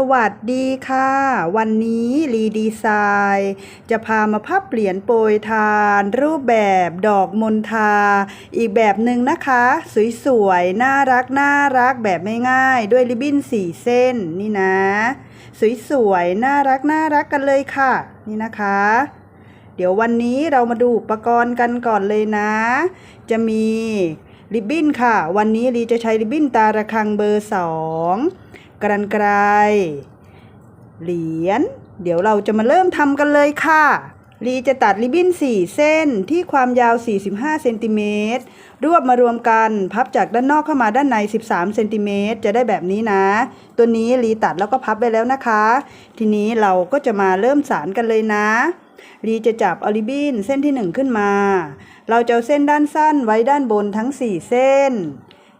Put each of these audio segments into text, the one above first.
สวัสดีค่ะ วันนี้รีดีไซน์จะพามาพับเปลี่ยนโปรยทาน รูปแบบดอกมณฑาอีกแบบหนึ่งนะคะ สวยๆ น่ารักน่ารักแบบไม่ง่าย ด้วยริบบิ้นสี่เส้นนี่นะ สวยๆ น่ารักน่ารักกันเลยค่ะ นี่นะคะ เดี๋ยววันนี้เรามาดูอุปกรณ์กันก่อนเลยนะ จะมีริบบิ้นค่ะ วันนี้ลีจะใช้ริบบิ้นตาระคังเบอร์สอง กรันไกรเหรียญเดี๋ยวเราจะมาเริ่มทำกันเลยค่ะ ลีจะตัดริบบิ้น 4 เส้นที่ความยาว 45 เซนติเมตร รวบมารวมกันพับจากด้านนอกเข้ามาด้านใน 13 เซนติเมตรจะได้แบบนี้นะ ตัวนี้ลีตัดแล้วก็พับไปแล้วนะคะ ทีนี้เราก็จะมาเริ่มสารกันเลยนะลีจะจับอลิบินเส้นที่ 1 ขึ้นมา เราจะเอาเส้นด้านสั้นไว้ด้านบนทั้ง 4 เส้น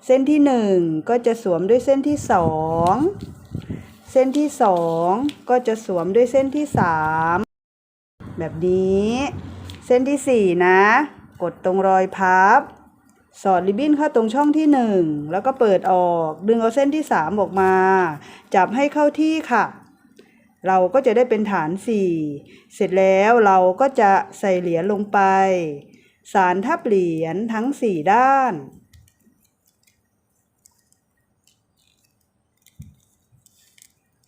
เส้นที่ 1 ก็จะสวมด้วยเส้นที่ 2 เส้นที่ 2 ก็จะสวมด้วยเส้นที่ 3 แบบนี้ เส้นที่ 4 นะ กดตรงรอยพับ สอดริบบิ้นเข้าตรงช่องที่ 1 แล้วก็เปิดออก ดึงเอาเส้นที่ 3 ออกมา จับให้เข้าที่ค่ะ เราก็จะได้เป็นฐาน 4 เสร็จแล้วเราก็จะใส่เหรียญลงไป สารทับเหรียญทั้ง 4 ด้าน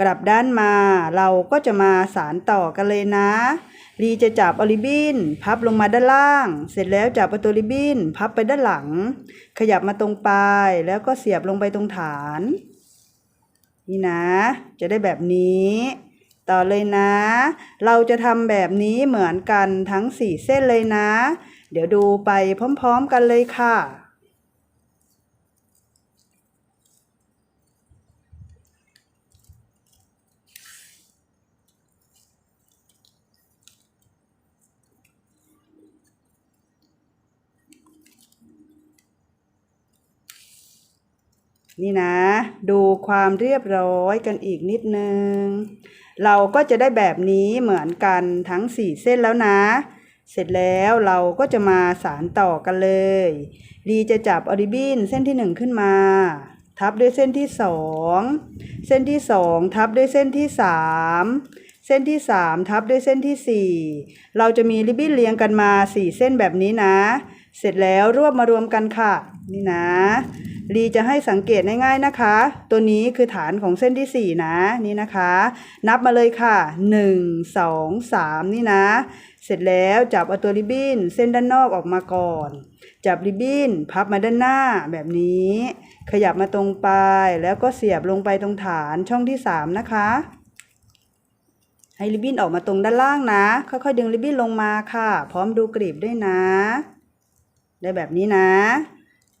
กลับด้านมาเราก็จะมาสารต่อกันเลยนะ รีจะจับอลิบินพับลงมาด้านล่าง เสร็จแล้วจับประตูริบบินพับไปด้านหลัง ขยับมาตรงปลายแล้วก็เสียบลงไปตรงฐาน นี่นะ จะได้แบบนี้ ต่อเลยนะ เราจะทำแบบนี้เหมือนกันทั้ง 4 เส้นเลยนะ เดี๋ยวดูไปพร้อมๆกันเลยค่ะ นี่นะ ดูความเรียบร้อยกันอีกนิดนึง เราก็จะได้แบบนี้เหมือนกันทั้ง 4 เส้นแล้วนะ เสร็จแล้วเราก็จะมาสารต่อกันเลยรีจะจับออริบินเส้นที่ 1 ขึ้นมา ทับด้วยเส้นที่ 2 เส้นที่ 2 ทับด้วยเส้นที่ 3เส้นที่ 3 ทับด้วยเส้นที่ 4 เราจะมีริบบิ้นเรียงกันมา 4 เส้นแบบนี้นะ เสร็จแล้วรวบมารวมกันค่ะ นี่นะ ลีจะให้สังเกตง่ายๆนะคะ ตัวนี้คือฐานของเส้นที่ 4 นะนี่นะคะ นับมาเลยค่ะ 1 2 3 นี่นะ เสร็จแล้วจับเอาตัวริบบิ้นเส้นด้านนอกออกมาก่อน จับริบบิ้นพับมาด้านหน้าแบบนี้ ขยับมาตรงปลายแล้วก็เสียบลงไปตรงฐานช่องที่ 3 นะคะให้ริบบิ้นออกมาตรงด้านล่างนะ ค่อยๆดึงริบบิ้นลงมาค่ะ พร้อมดูกรีบด้วยนะ ได้แบบนี้นะ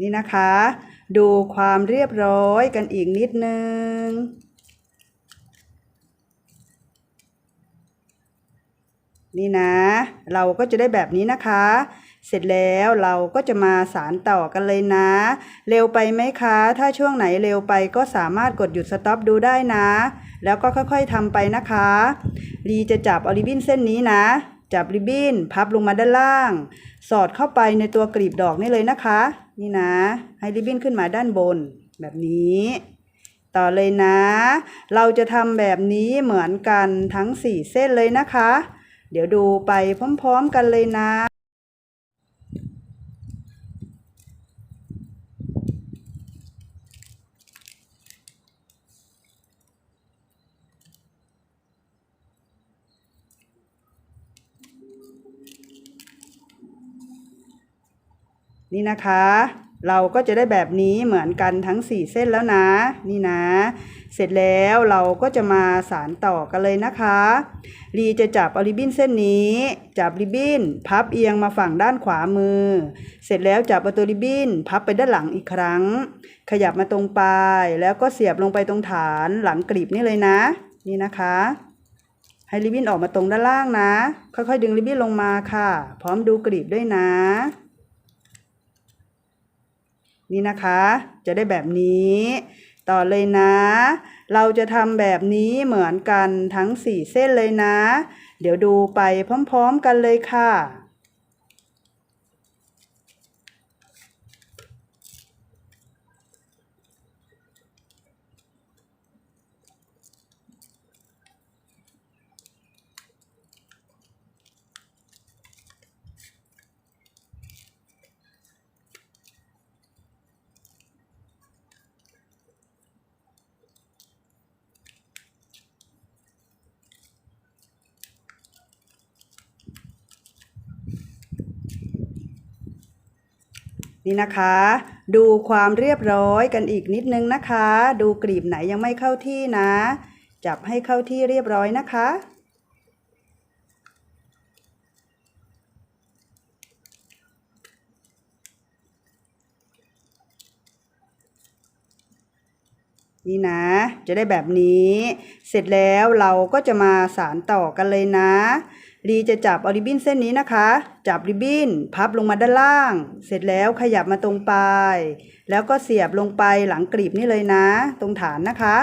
นี่นะคะ ดูความเรียบร้อยกันอีกนิดนึง นี่นะ เราก็จะได้แบบนี้นะคะ เสร็จแล้วเราก็จะมาสารต่อกันเลยนะ เร็วไปไหมคะ ถ้าช่วงไหนเร็วไปก็สามารถกดหยุดสต็อปดูได้นะ แล้วก็ค่อยๆทำไปนะคะรีจะจับออริบินเส้นนี้นะ จับริบบิ้น พับลงมาด้านล่าง สอดเข้าไปในตัวกลีบดอกนี่เลยนะคะ นี่นะ ให้ริบบิ้นขึ้นมาด้านบนแบบนี้ ต่อเลยนะ เราจะทำแบบนี้เหมือนกันทั้ง 4 เส้นเลยนะคะ เดี๋ยวดูไปพร้อม ๆ กันเลยนะ นี่นะคะ เราก็จะได้แบบนี้เหมือนกันทั้ง 4 เส้นแล้วนะ นี่นะ เสร็จแล้วเราก็จะมาสารต่อกันเลยนะคะลีจะจับเอาริบบิ้นเส้นนี้ จับริบบิ้น พับเอียงมาฝั่งด้านขวามือ เสร็จแล้วจับเอาตัวริบบิ้น พับไปด้านหลังอีกครั้ง ขยับมาตรงปลายแล้วก็เสียบลงไปตรงฐานหลังกลีบนี่เลยนะ นี่นะคะให้ริบบิ้นออกมาตรงด้านล่างนะ ค่อยๆ ดึงริบบิ้นลงมาค่ะ พร้อมดูกลีบด้วยนะ นี่นะคะ จะได้แบบนี้ ต่อเลยนะ เราจะทำแบบนี้เหมือนกันทั้ง 4 เส้นเลยนะ เดี๋ยวดูไปพร้อม ๆ กันเลยค่ะ นี่นะคะ ดูความเรียบร้อยกันอีกนิดนึงนะคะ ดูกลีบไหนยังไม่เข้าที่นะ จับให้เข้าที่เรียบร้อยนะคะ นี่นะ จะได้แบบนี้ เสร็จแล้วเราก็จะมาสารต่อกันเลยนะลีจะจับเอาริบบิ้นเส้นนี้นะคะ จับริบบิ้นพับลงมาด้านล่าง เสร็จแล้วขยับมาตรงปลาย แล้วก็เสียบลงไปหลังกลีบนี่เลยนะ ตรงฐานนะคะ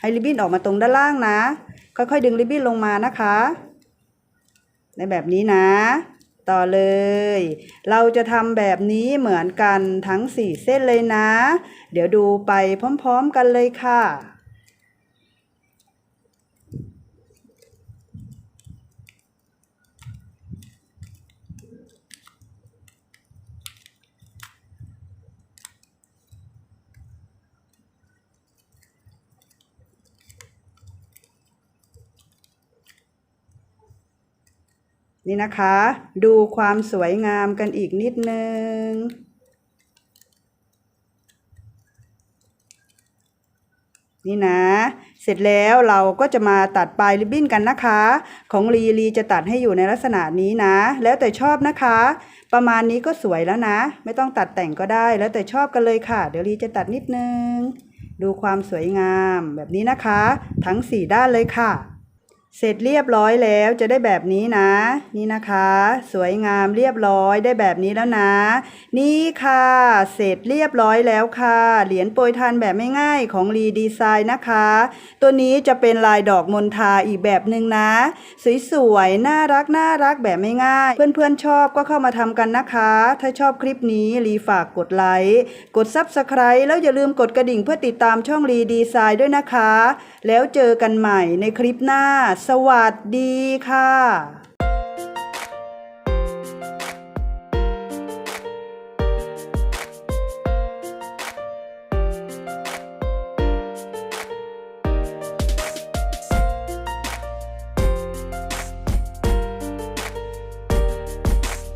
ให้ริบบิ้นออกมาตรงด้านล่างนะ ค่อยๆดึงริบบิ้นลงมานะคะ ในแบบนี้นะ ต่อเลย เราจะทำแบบนี้เหมือนกันทั้ง 4 เส้นเลยนะ เดี๋ยวดูไปพร้อม ๆ กันเลยค่ะ นี่นะคะ ดูความสวยงามกันอีกนิดนึง นี่นะ เสร็จแล้วเราก็จะมาตัดปลายริบบิ้นกันนะคะ ของลีลีจะตัดให้อยู่ในลักษณะนี้นะ แล้วแต่ชอบนะคะ ประมาณนี้ก็สวยแล้วนะ ไม่ต้องตัดแต่งก็ได้ แล้วแต่ชอบกันเลยค่ะ เดี๋ยวลีจะตัดนิดนึง ดูความสวยงามแบบนี้นะคะ ทั้ง 4 ด้านเลยค่ะ เสร็จเรียบร้อยแล้วจะได้แบบนี้นะ นี่นะคะ สวยงามเรียบร้อยได้แบบนี้แล้วนะ นี่ค่ะ เสร็จเรียบร้อยแล้วค่ะ เหรียญโปรยทานแบบไม่ง่ายของรีดีไซน์นะคะ ตัวนี้จะเป็นลายดอกมณฑาอีกแบบหนึ่งนะ สวยๆน่ารักน่ารักแบบไม่ง่าย เพื่อนๆชอบก็เข้ามาทำกันนะคะ ถ้าชอบคลิปนี้รีฝากกดไลค์กด Subscribe แล้วอย่าลืมกดกระดิ่งเพื่อติดตามช่องรีดีไซน์ด้วยนะคะ แล้วเจอกันใหม่ในคลิปหน้าสวัสดีค่ะ